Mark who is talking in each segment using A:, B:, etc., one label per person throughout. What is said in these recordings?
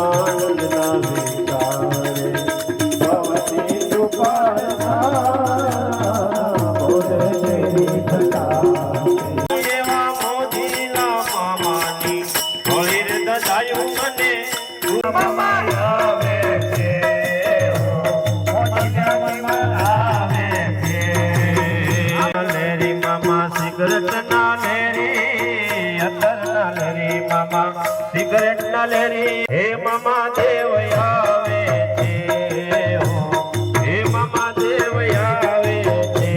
A: रामानंद મામા, સિગરેટ ના લેરી હે મામા, દેવ આવે છે. હે મામા, દેવ આવે છે.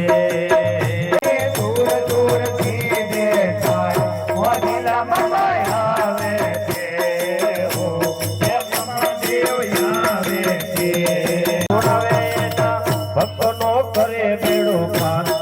B: દૂર દૂરથી દેખાય મોદીલા મામા
A: આવે છે. હે મામા ભક્તો નો કરે મેળો પાર.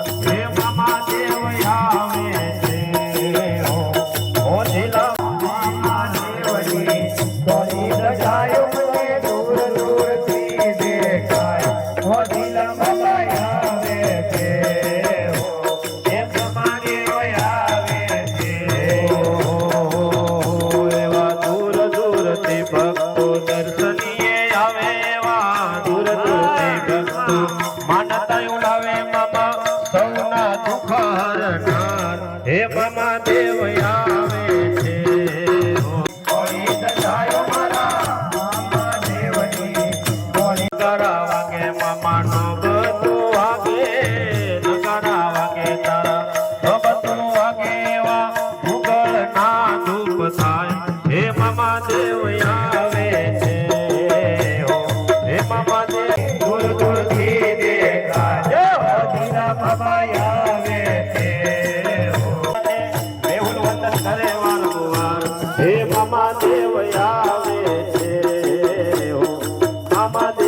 A: ಸೋದರ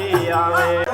A: 咿呀喂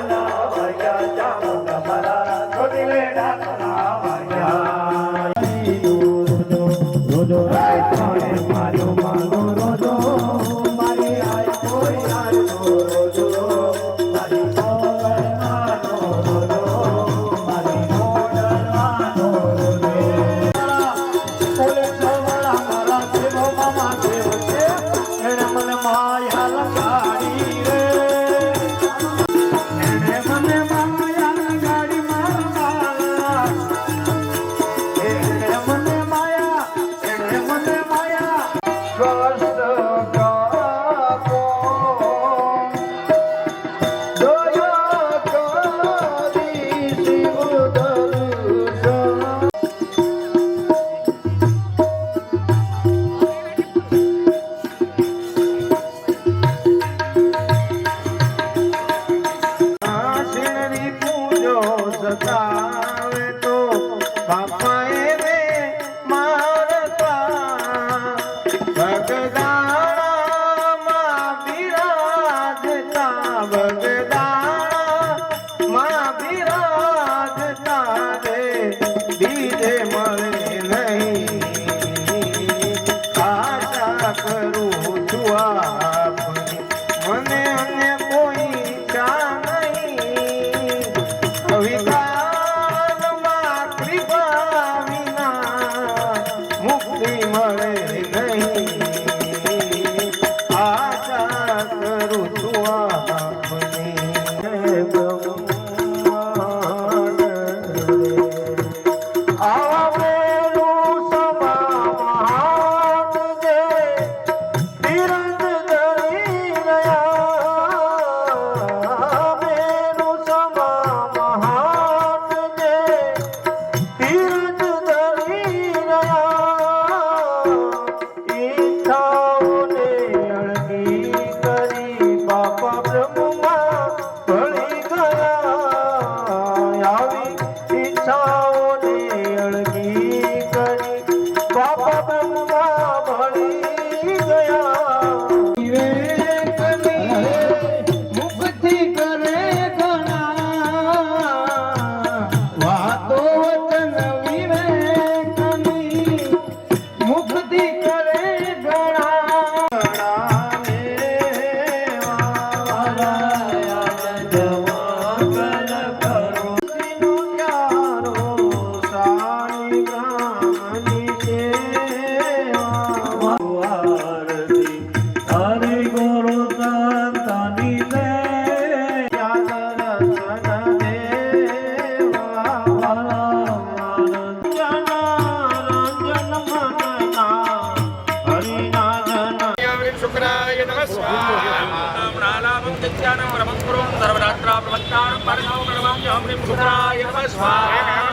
C: प्रवक्ता परमो परमांग हमने पुत्राय स्वाहा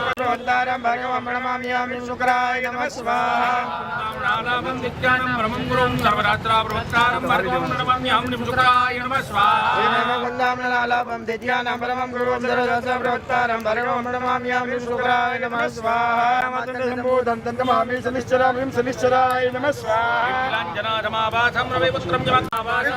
B: ओंकारं भगवं प्रणमामि शुक्राय नमः
C: स्वाहालाभं दित्यानां परमं गुरुं
B: सर्वदशप्रवक्तारं भगवं प्रणमामि शुक्राय नमः स्वाहामि
D: शनिश्चरामिं शनिश्चराय नमः
C: स्वाहाञ्जनाधमाबाधं रविपुत्रं जमामाबाधं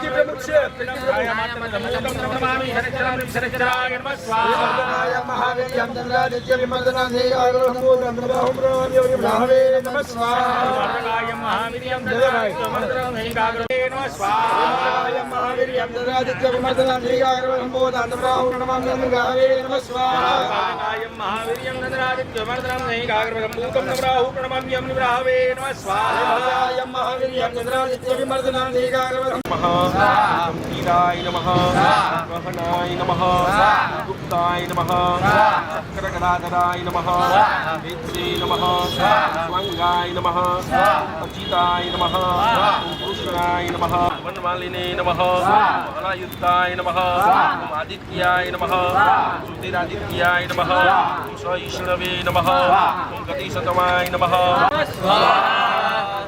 D: महावीर्यं चन्द्रादित्यविमर्दनाधेयार
C: మహావీరాయ
A: నమ గహనాయ నమ గుప్తాయ నమ కనకనాథరాయ నమ Vinci Namah, Swang Gai Namah, Ajitai Namah, Kumpusrai Namah, Manmalini Namah, Mahalayutai Namah, Aditiyai Namah, Sutir Aditiyai Namah, Kumsai Shravi Namah, Kumkati Satamai Namah,
C: Swaha,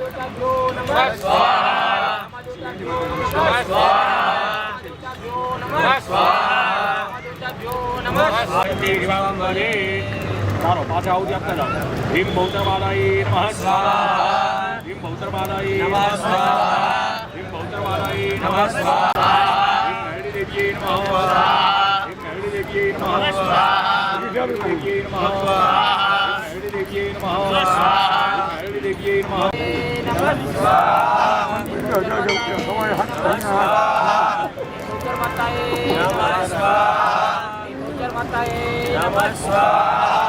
C: Swaha, Swaha, Swaha, ચાલો પાછા આવતી આપતા જાઓ ભીમ બૌદ્ધ બાલાઈ નમઃ સ્વાહા ભીમ બૌદ્ધ બાલાઈ નમઃ સ્વાહા ભીમ બૌદ્ધ બાલાઈ નમઃ સ્વાહા ભીમ મહેડી દેવીએ નમઃ સ્વાહા ભીમ મહેડી દેવીએ નમઃ સ્વાહા ભીમ દેવીએ નમઃ સ્વાહા મહેડી દેવીએ નમઃ સ્વાહા મહેડી દેવીએ નમઃ સ્વાહા જો જો જો સમય હાથ સ્વાહા માતાએ
A: નમઃ સ્વાહા
C: માતાએ
A: નમઃ સ્વાહા